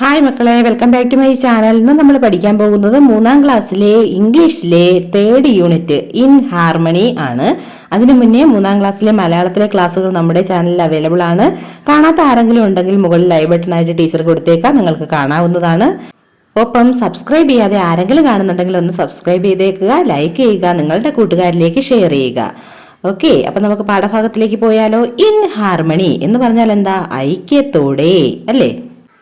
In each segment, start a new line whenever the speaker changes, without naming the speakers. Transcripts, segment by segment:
Hi മക്കളെ. Welcome back to my channel ഇന്ന് നമ്മൾ പഠിക്കാൻ പോകുന്നത് മൂന്നാം ക്ലാസ്സിലെ ഇംഗ്ലീഷിലെ തേർഡ് യൂണിറ്റ് ഇൻ ഹാർമണി ആണ്. അതിനു മുന്നേ മൂന്നാം ക്ലാസ്സിലെ മലയാളത്തിലെ ക്ലാസ്സുകൾ നമ്മുടെ ചാനലിൽ അവൈലബിൾ ആണ്. കാണാത്ത ആരെങ്കിലും ഉണ്ടെങ്കിൽ മുകളിൽ ലൈവ് ബട്ടണായിട്ട് ടീച്ചർ കൊടുത്തേക്കാം. നിങ്ങൾക്ക് കാണാവുന്നതാണ്. ഒപ്പം സബ്സ്ക്രൈബ് ചെയ്യാതെ ആരെങ്കിലും കാണുന്നുണ്ടെങ്കിൽ ഒന്ന് സബ്സ്ക്രൈബ് ചെയ്തേക്കുക. ലൈക്ക് ചെയ്യുക. നിങ്ങളുടെ കൂട്ടുകാരിലേക്ക് ഷെയർ ചെയ്യുക. ഓക്കെ അപ്പൊ നമുക്ക് പാഠഭാഗത്തിലേക്ക് പോയാലോ. ഇൻ ഹാർമണി എന്ന് പറഞ്ഞാൽ എന്താ? ഐക്യത്തോടെ. അല്ലേ?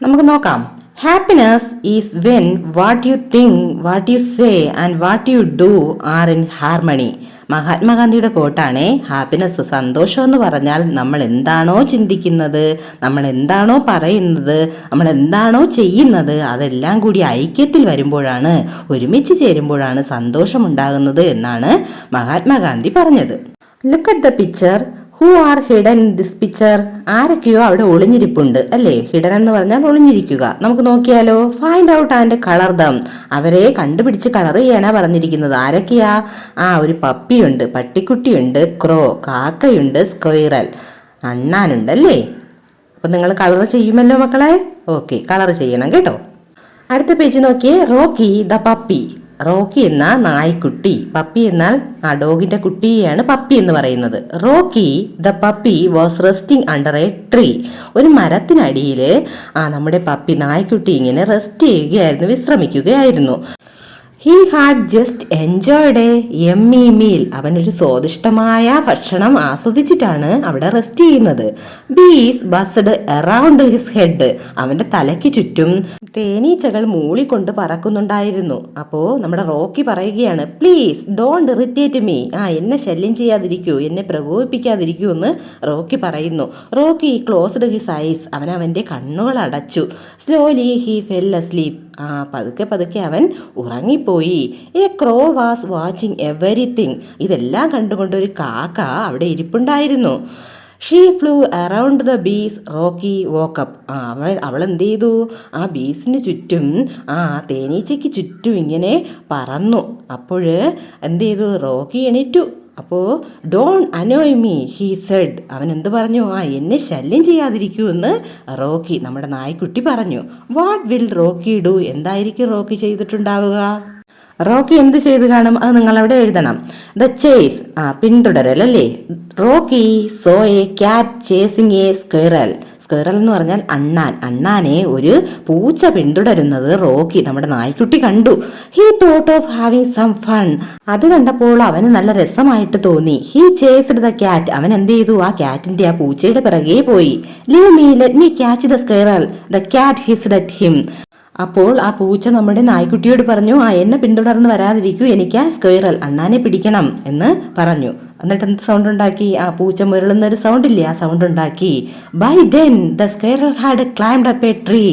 നമുക്ക് നോക്കാം. Happiness is when what you think what you say and what you do are in harmony മഹാത്മാഗാന്ധിയുടെ കോട്ടാണേ ഹാപ്പിനെസ് സന്തോഷം എന്ന് പറഞ്ഞാൽ നമ്മൾ എന്താണോ ചിന്തിക്കുന്നത് നമ്മൾ എന്താണോ പറയുന്നത് നമ്മൾ എന്താണോ ചെയ്യുന്നത് അതെല്ലാം കൂടി ഐക്യത്തിൽ വരുമ്പോഴാണ് ഒരുമിച്ച് ചേരുമ്പോഴാണ് സന്തോഷമുണ്ടാകുന്നത് എന്നാണ് മഹാത്മാഗാന്ധി പറഞ്ഞത്. Look at the picture who are hidden this picture ആരൊക്കെയോ അവിടെ ഒളിഞ്ഞിരിപ്പുണ്ട് അല്ലേ? ഹിഡൻ എന്ന് പറഞ്ഞാൽ ഒളിഞ്ഞിരിക്കുക. നമുക്ക് നോക്കിയാലോ? Find out and colour them. അവരെ കണ്ടുപിടിച്ച് കളർ ചെയ്യാനാ പറഞ്ഞിരിക്കുന്നത്. ആരൊക്കെയാ? ആ ഒരു പപ്പിയുണ്ട് പട്ടിക്കുട്ടിയുണ്ട് ക്രോ കാക്കയുണ്ട് സ്ക്വൈറൽ അണ്ണാനുണ്ട് അല്ലേ? അപ്പൊ നിങ്ങൾ കളർ ചെയ്യുമല്ലോ മക്കളെ? ഓക്കെ കളർ ചെയ്യണം കേട്ടോ. അടുത്ത പേജ് നോക്കിയേ റോക്കി ദ പപ്പി റോക്കി എന്ന നായ്ക്കുട്ടി പപ്പി എന്നാൽ ആ ഡോഗിന്റെ കുട്ടിയെയാണ് പപ്പി എന്ന് പറയുന്നത്. Rocky the puppy was resting under a tree. ഒരു മരത്തിനടിയിൽ ആ നമ്മുടെ പപ്പി നായ്ക്കുട്ടി ഇങ്ങനെ റെസ്റ്റ് ചെയ്യുകയായിരുന്നു വിശ്രമിക്കുകയായിരുന്നു. He had just enjoyed a yummy meal അവനൊരു സ്വാദിഷ്ടമായ ഭക്ഷണം ആസ്വദിച്ചിട്ടാണ് അവിടെ റെസ്റ്റ് ചെയ്യുന്നത്. Bees buzzed around his head അവന്റെ തലയ്ക്ക് ചുറ്റും തേനീച്ചകൾ മൂളിക്കൊണ്ട് പറക്കുന്നുണ്ടായിരുന്നു. അപ്പോ നമ്മുടെ റോക്കി പറയുകയാണ് പ്ലീസ് ഡോണ്ട് ഇറിറ്റേറ്റ് മീ ആ എന്നെ ശല്യം ചെയ്യാതിരിക്കൂ എന്നെ പ്രകോപിപ്പിക്കാതിരിക്കൂ എന്ന് റോക്കി പറയുന്നു. റോക്കി ക്ലോസ്ഡ് ഹിസ് ഐസ് അവൻ അവന്റെ കണ്ണുകൾ അടച്ചു. സ്ലോലി ഹി ഫെൽ അസ്ലീപ് ആ പതുക്കെ പതുക്കെ അവൻ ഉറങ്ങിപ്പോയി. A crow was watching everything ഇതെല്ലാം കണ്ടുകൊണ്ട് ഒരു കാക്ക അവിടെ ഇരിപ്പുണ്ടായിരുന്നു. She flew around the bees Rocky woke up ആ അവൾ അവൾ എന്ത് ചെയ്തു? ആ ബീസിന് ചുറ്റും ആ തേനീച്ചയ്ക്ക് ചുറ്റും ഇങ്ങനെ പറന്നു. അപ്പോൾ എന്ത് ചെയ്തു? റോക്കി എണീറ്റു. അപ്പോൾ don't annoy me he said അവൻ എന്ത് പറഞ്ഞു? ആ എന്നെ ശല്യം ചെയ്യാതിരിക്കൂ എന്ന് റോക്കി നമ്മുടെ നായ്ക്കുട്ടി പറഞ്ഞു. വാട്ട് വിൽ റോക്കി ഡു എന്തായിരിക്കും റോക്കി ചെയ്തിട്ടുണ്ടാവുക? റോക്കി എന്ത് ചെയ്ത് കാണും? അത് നിങ്ങൾ അവിടെ എഴുതണം. ദ ചേസ് ആ പിന്തുടരൽ അല്ലേ? Rocky saw a cat chasing a squirrel squirrel എന്ന് പറഞ്ഞാൽ അണ്ണാൻ. അണ്ണാനെ ഒരു പൂച്ച പിന്തുടരുന്നത് റോക്കി നമ്മുടെ നായ്ക്കുട്ടി കണ്ടു. He thought of having some fun അത് കണ്ടപ്പോൾ അവന് നല്ല രസമായിട്ട് തോന്നി. ഹി ചേസ്ഡ് ദ ക്യാറ്റ് അവൻ എന്ത് ചെയ്തു? ആ ക്യാറ്റിന്റെ ആ പൂച്ചയുടെ പിറകെ പോയി. Leave me let me catch the squirrel the cat hiss at him അപ്പോൾ ആ പൂച്ച നമ്മുടെ നായ്ക്കുട്ടിയോട് പറഞ്ഞു ആ എന്നെ പിന്തുടർന്ന് വരാതിരിക്കൂ എനിക്ക് ആ സ്ക്വയറൽ അണ്ണാനെ പിടിക്കണം എന്ന് പറഞ്ഞു. എന്നിട്ട് എന്ത് സൗണ്ട് ഉണ്ടാക്കി? ആ പൂച്ച മുരളുന്ന ഒരു സൗണ്ട് ഇല്ലേ? ആ സൗണ്ട് ഉണ്ടാക്കി. By then the squirrel had climbed up a tree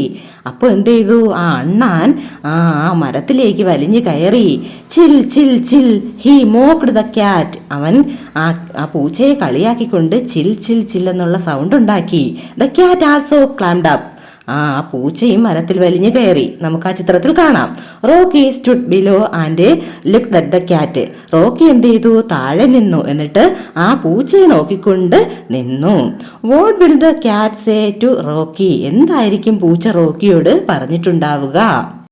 അപ്പോൾ എന്ത് ചെയ്തു? ആ അണ്ണാൻ ആ ആ മരത്തിലേക്ക് വലിഞ്ഞു കയറി. Chill chill chill he mocked the cat അവൻ ആ ആ പൂച്ചയെ കളിയാക്കിക്കൊണ്ട് ചിൽ ചിൽ ചിൽ എന്നുള്ള സൗണ്ട് ഉണ്ടാക്കി. The cat also climbed up ആ പൂച്ചയും മരത്തിൽ വലിഞ്ഞു കയറി. നമുക്ക് ആ ചിത്രത്തിൽ കാണാം. Rocky stood below and look at the cat Rocky എന്ത് ചെയ്തു? താഴെ നിന്നു. എന്നിട്ട് ആ പൂച്ചയെ നോക്കിക്കൊണ്ട് നിന്നു. What will the cat say to Rocky എന്തായിരിക്കും പൂച്ച റോക്കിയോട് പറഞ്ഞിട്ടുണ്ടാവുക?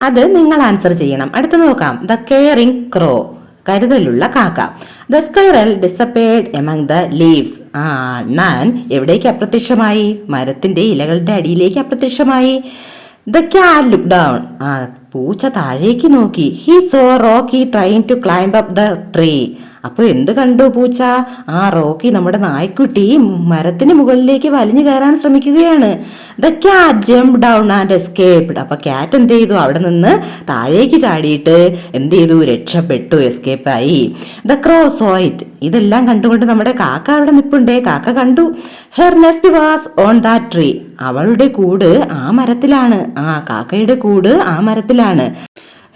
അത് നിങ്ങൾ ആൻസർ ചെയ്യണം. അടുത്ത് നോക്കാം. ദ കെയറിംഗ് ക്രോ കരുതലുള്ള കാക്ക. The squirrel disappeared among the leaves ആ അണ്ണാൻ എവിടേക്ക് അപ്രത്യക്ഷമായി? മരത്തിന്റെ ഇലകളുടെ അടിയിലേക്ക് അപ്രത്യക്ഷമായി. ദ ക്യാൻ ലുക്ക് ഡൗൺ ആ പൂച്ച താഴേക്ക് നോക്കി. He saw Rocky tried to climb up the tree അപ്പോൾ എന്ത് കണ്ടു പൂച്ച? ആ റോക്കി നമ്മുടെ നായ്ക്കുട്ടി മരത്തിന് മുകളിലേക്ക് വലിഞ്ഞു കയറാൻ ശ്രമിക്കുകയാണ്. The cat jump down and escaped അപ്പൊ ക്യാറ്റ് എന്ത് ചെയ്തു? അവിടെ നിന്ന് താഴേക്ക് ചാടിയിട്ട് എന്ത് ചെയ്തു? രക്ഷപ്പെട്ടു. എസ്കേപ്പായി ദ ക്രോസ് സോയിറ്റ് ഇതെല്ലാം കണ്ടുകൊണ്ട് നമ്മുടെ കാക്ക അവിടെ നിൽപ്പുണ്ടേ കാക്ക കണ്ടു. Her nest was on that tree അവളുടെ കൂട് ആ മരത്തിലാണ്. ആ കാക്കയുടെ കൂട് ആ മരത്തിലാണ്.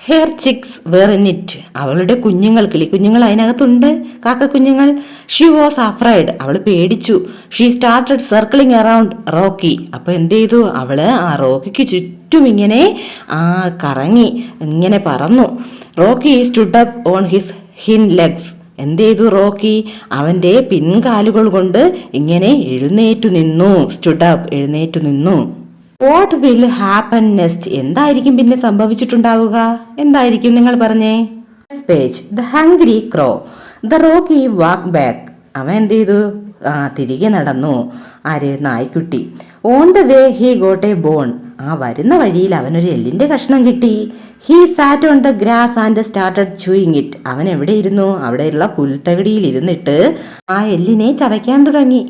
Her chicks were in it അവളുടെ കുഞ്ഞുങ്ങൾ കിളി കുഞ്ഞുങ്ങൾ അതിനകത്തുണ്ട്. കാക്ക കുഞ്ഞുങ്ങൾ ഷി വാസ് അഫ്രൈഡ് അവൾ പേടിച്ചു. She started circling around Rocky അപ്പൊ എന്ത് ചെയ്തു? അവൾ ആ റോക്കിക്ക് ചുറ്റും ഇങ്ങനെ ആ കറങ്ങി ഇങ്ങനെ പറന്നു. Rocky stood up on his hind legs എന്ത് ചെയ്തു റോക്കി അവന്റെ പിൻകാലുകൾ കൊണ്ട് ഇങ്ങനെ എഴുന്നേറ്റു നിന്നു. സ്റ്റുഡ് അപ്പ് എഴുന്നേറ്റു നിന്നു. വാട്ട് വിൽ ഹാപ്പൻ നെക്സ്റ്റ് എന്തായിരിക്കും പിന്നെ സംഭവിച്ചിട്ടുണ്ടാവുക? എന്തായിരിക്കും നിങ്ങൾ പറഞ്ഞേ? Page the hungry crow the Rocky walk back അവൻ എന്ത് ചെയ്തു? ആ തിരികെ നടന്നു. ആര്? നായ്ക്കുട്ടി. On the way he got a bone ആ വരുന്ന വഴിയിൽ അവനൊരു എല്ലിന്റെ കഷ്ണം കിട്ടി. He sat on the grass and started chewing it അവൻ എവിടെ ഇരുന്നു? അവിടെയുള്ള പുൽത്തകടിയിൽ ഇരുന്നിട്ട് ആ എല്ലിനെ ചവയ്ക്കാൻ തുടങ്ങി.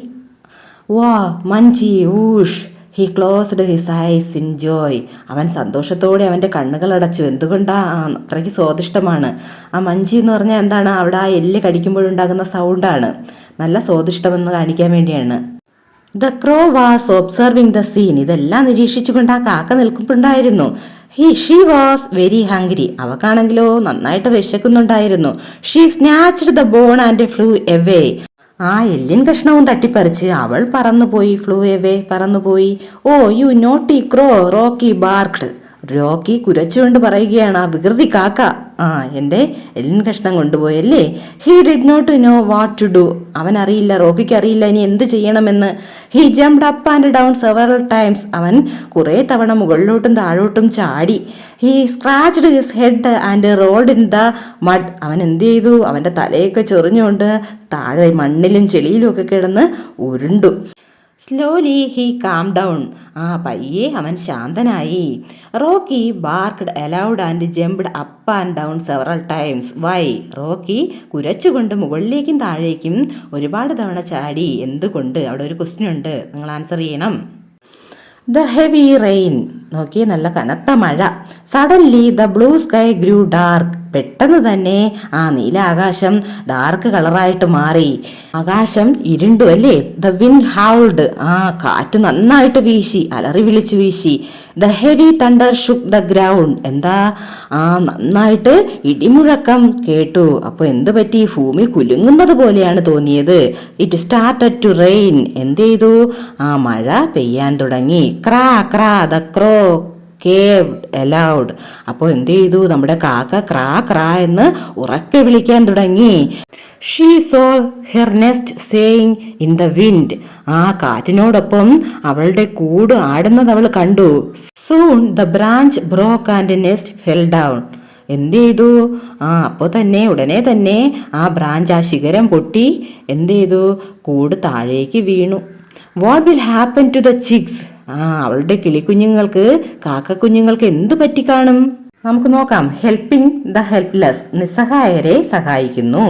വാ മഞ്ചി ഊഷ്. He closed his eyes in joy അവൻ സന്തോഷത്തോടെ അവന്റെ കണ്ണുകൾ അടച്ചു. എന്തുകൊണ്ടാ? ആ, അത്രയ്ക്ക് സ്വാദിഷ്ടമാണ്. ആ മഞ്ചി എന്ന് പറഞ്ഞാൽ എന്താണ്? അവിടെ ആ എല്ല് കടിക്കുമ്പോഴുണ്ടാകുന്ന സൗണ്ടാണ് നല്ല സ്വാദിഷ്ടമെന്ന് കാണിക്കാൻ വേണ്ടിയാണ്. The crow was observing the scene ഇതെല്ലാം നിരീക്ഷിച്ചുകൊണ്ട് ആ കാക്ക നിൽക്കുന്നുണ്ടായിരുന്നു he she was very hungry അവക്കാണെങ്കിലോ നന്നായിട്ട് വിശക്കുന്നുണ്ടായിരുന്നു. She snatched the bone and flew away ആ എല്ലിൻ കഷ്ണവും തട്ടിപ്പറിച്ച് അവൾ പറന്നുപോയി ഫ്ലൂ എവേ പറന്നുപോയി. ഓ you naughty crow Rocky barked. Rocky കുരച്ചുകൊണ്ട് പറയുകയാണ് ആ വികൃതി കാക്ക. ആ എന്റെ എല്ലിൻ കഷ്ണം കൊണ്ടുപോയല്ലേ? He did not know what to do അവൻ അറിയില്ല റോക്കിക്ക് അറിയില്ല ഇനി എന്ത് ചെയ്യണമെന്ന്. He jumped up and down several times അവൻ കുറെ തവണ മുകളിലോട്ടും താഴോട്ടും ചാടി. He scratched his head and rolled in the mud അവൻ എന്ത് ചെയ്തു? അവന്റെ തലയൊക്കെ ചെറിഞ്ഞുകൊണ്ട് താഴെ മണ്ണിലും ചെളിയിലും ഒക്കെ കിടന്ന് ഉരുണ്ടു. സ്ലോലി ഹി കാം ഡൗൺ ആ പയ്യെ അവൻ ശാന്തനായി. Rocky barked aloud and jumped up and down several times why Rocky കുരച്ചുകൊണ്ട് മുകളിലേക്കും താഴേക്കും ഒരുപാട് തവണ ചാടി. എന്തുകൊണ്ട്? അവിടെ ഒരു ക്വസ്റ്റ്യൻ ഉണ്ട്. നിങ്ങൾ ആൻസർ ചെയ്യണം. ദ ഹെവി റെയിൻ നോക്കി നല്ല കനത്ത മഴ. Suddenly the blue sky grew dark പെട്ടെന്ന് തന്നെ ആ നീല ആകാശം ഡാർക്ക് കളറായിട്ട് മാറി. ആകാശം ഇരുണ്ടു അല്ലേ? ദ വിൻ ഹൗൾഡ് ആ കാറ്റ് നന്നായിട്ട് വീശി അലറി വിളിച്ചു വീശി. The heavy thunder shook the ground എന്താ? ആ നന്നായിട്ട് ഇടിമുഴക്കം കേട്ടു. അപ്പോൾ എന്ത് പറ്റി? ഭൂമി കുലുങ്ങുന്നത് പോലെയാണ് തോന്നിയത്. ഇറ്റ് സ്റ്റാർട്ടഡ് ടു റെയിൻ എന്ത് ചെയ്തു? ആ മഴ പെയ്യാൻ തുടങ്ങി. ക്രാ ക്രാ ദ ക്രോ കേവ്ഡ് അലൗഡ് അപ്പോൾ എന്ത് ചെയ്തു? നമ്മുടെ കാക്ക ക്രാ ക്രാ എന്ന് ഉറക്കെ വിളിക്കാൻ തുടങ്ങി. She saw her nest swaying in the wind ആ കാറ്റിനോടൊപ്പം അവളുടെ കൂട് ആടുന്നത് അവൾ കണ്ടു. Soon the branch broke and nest fell down എന്ത് ചെയ്തു? ആ അപ്പോൾ തന്നെ ഉടനെ തന്നെ ആ ബ്രാഞ്ച് ആ ശിഖരം പൊട്ടി. എന്ത് ചെയ്തു? കൂട് താഴേക്ക് വീണു. What will happen to the chicks ആ അവളുടെ കിളിക്കുഞ്ഞുങ്ങൾക്ക് കാക്കക്കുഞ്ഞുങ്ങൾക്ക് എന്ത് പറ്റിക്കാണും നമുക്ക് നോക്കാം. ഹെൽപ്പിംഗ് ദ ഹെൽപ്ലെസ് നിസ്സഹായരെ സഹായിക്കുന്നു.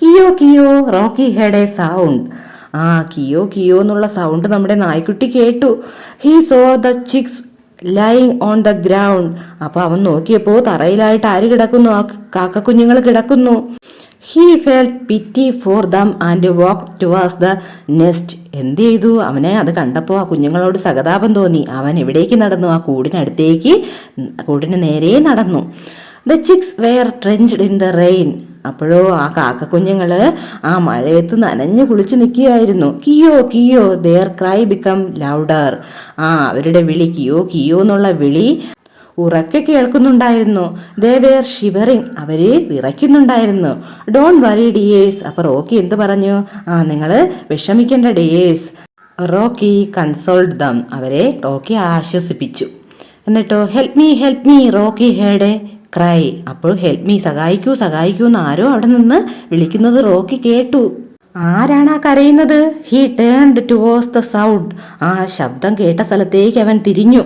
കിയോ കിയോ റോക്കി ഹെഡ് എ സൗണ്ട് ആ കിയോ കിയോ എന്നുള്ള സൗണ്ട് നമ്മുടെ നായ്ക്കുട്ടി കേട്ടു. He saw the chicks lying on the ground അപ്പൊ അവൻ നോക്കിയപ്പോ തറയിലായിട്ട് ആര് കിടക്കുന്നു? ആ കാക്കക്കുഞ്ഞുങ്ങൾ കിടക്കുന്നു. He fell pity for them and walk towards the nest എന്ത് ചെയ്തു? അവനെ അത് കണ്ടപ്പോൾ ആ കുഞ്ഞുങ്ങളോട് സഹതാപം തോന്നി. അവൻ എവിടേക്ക് നടന്നു? ആ കൂടിനടുത്തേക്ക് കൂടിന് നേരെ നടന്നു. The chicks were drenched in the rain അപ്പോഴോ ആ കാക്കക്കുഞ്ഞുങ്ങൾ ആ മഴയത്ത് നനഞ്ഞു കുളിച്ചു നിൽക്കുകയായിരുന്നു. കിയോ കിയോ ദെയർ ക്രൈ ബിക്കം ലൗഡർ ആ അവരുടെ വിളി കിയോ കിയോ എന്നുള്ള വിളി ഉറക്കെ കേൾക്കുന്നുണ്ടായിരുന്നു. ദേ വേർ ഷിവറിങ് അവരെ വിറയ്ക്കുന്നുണ്ടായിരുന്നു. ഡോൺ വറി ഡിയേഴ്സ് അപ്പൊ റോക്കി എന്ത് പറഞ്ഞു? ആ നിങ്ങൾ വിഷമിക്കേണ്ട ഡിയേഴ്സ് റോക്കി കൺസോൾഡ് ദം അവരെ റോക്കി ആശ്വസിപ്പിച്ചു. എന്നിട്ടോ help me help me Rocky heard cry അപ്പോൾ ഹെൽപ് മീ സഹായിക്കൂ സഹായിക്കൂ എന്ന് ആരോ അവിടെ നിന്ന് വിളിക്കുന്നത് റോക്കി കേട്ടു. ആരാണ് ആ കരയുന്നത്? He turned towards the sound ആ ശബ്ദം കേട്ട സ്ഥലത്തേക്ക് അവൻ തിരിഞ്ഞു.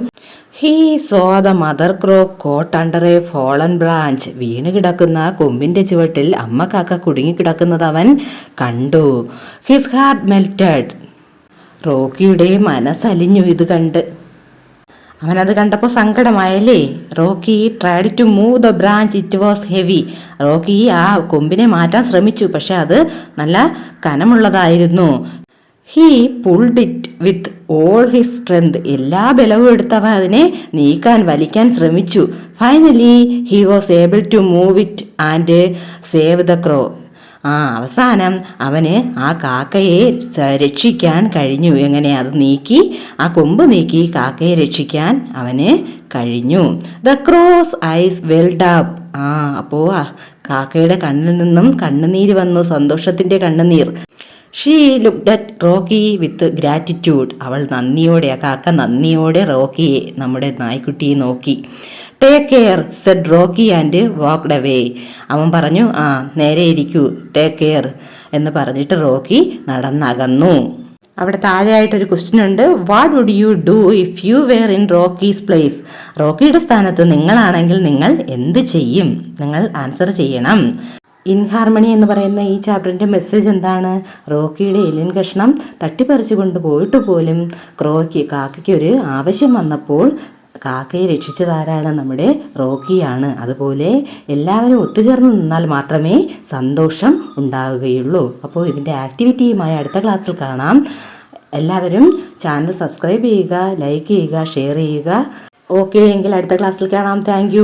He saw the mother crow caught under a fallen branch വീണ് കിടക്കുന്ന കൊമ്പിന്റെ ചുവട്ടിൽ അമ്മ കാക്ക കുടുങ്ങിക്കിടക്കുന്നത് അവൻ കണ്ടു. ഹിസ് ഹാർട്ട് മെൽറ്റഡ് റോക്കിയുടെ മനസ്സലിഞ്ഞു ഇത് കണ്ട്. അവനത് കണ്ടപ്പോൾ സങ്കടമായല്ലേ? Rocky tried to move the branch it was heavy Rocky ആ കൊമ്പിനെ മാറ്റാൻ ശ്രമിച്ചു. പക്ഷെ അത് നല്ല കനമുള്ളതായിരുന്നു. He pulled it with all his strength എല്ലാ ബലവും എടുത്തവൻ അതിനെ നീക്കാൻ വലിക്കാൻ ശ്രമിച്ചു. Finally he was able to move it and save the crow ആ അവസാനം അവന് ആ കാക്കയെ രക്ഷിക്കാൻ കഴിഞ്ഞു. എങ്ങനെ അത് നീക്കി? ആ കൊമ്പ് നീക്കി കാക്കയെ രക്ഷിക്കാൻ അവന് കഴിഞ്ഞു. The crow's eyes welled up ആ അപ്പോൾ ആ കാക്കയുടെ കണ്ണിൽ നിന്നും കണ്ണുനീര് വന്നു. സന്തോഷത്തിന്റെ കണ്ണുനീർ. She looked at Rocky with gratitude അവൾ നന്ദിയോടെ ആ കാക്ക നന്ദിയോടെ റോക്കിയെ നമ്മുടെ നായ്ക്കുട്ടിയെ നോക്കി. Take care said Rocky and walk away അവൻ പറഞ്ഞു ആ നേരെ ഇരിക്കൂ ടേക്ക് കെയർ എന്ന് പറഞ്ഞിട്ട് റോക്കി നടന്നകന്നു. അവിടെ താഴെയായിട്ടൊരു ക്വസ്റ്റ്യൻ ഉണ്ട്. What would you do if you were in Rocky's place റോക്കിയുടെ സ്ഥാനത്ത് നിങ്ങളാണെങ്കിൽ നിങ്ങൾ എന്ത് ചെയ്യും? നിങ്ങൾ ആൻസർ ചെയ്യണം. ഇൻഹാർമണി എന്ന് പറയുന്ന ഈ ചാപ്റ്ററിന്റെ മെസ്സേജ് എന്താണ്? റോക്കിയുടെ എലിൻ കഷ്ണം തട്ടിപ്പറിച്ചു കൊണ്ട് പോയിട്ട് പോലും ക്രോയ്ക്ക് കാക്കയ്ക്ക് ഒരു ആവശ്യം വന്നപ്പോൾ കാക്കയെ രക്ഷിച്ചതാരാണ് നമ്മുടെ റോക്കിയാണ്. അതുപോലെ എല്ലാവരും ഒത്തുചേർന്ന് നിന്നാൽ മാത്രമേ സന്തോഷം ഉണ്ടാവുകയുള്ളൂ. അപ്പോൾ ഇതിന്റെ ആക്ടിവിറ്റിയുമായി അടുത്ത ക്ലാസ്സിൽ കാണാം. എല്ലാവരും ചാനൽ സബ്സ്ക്രൈബ് ചെയ്യുക ലൈക്ക് ചെയ്യുക ഷെയർ ചെയ്യുക. ഓക്കെ എങ്കിൽ അടുത്ത ക്ലാസ്സിൽ കാണാം. താങ്ക്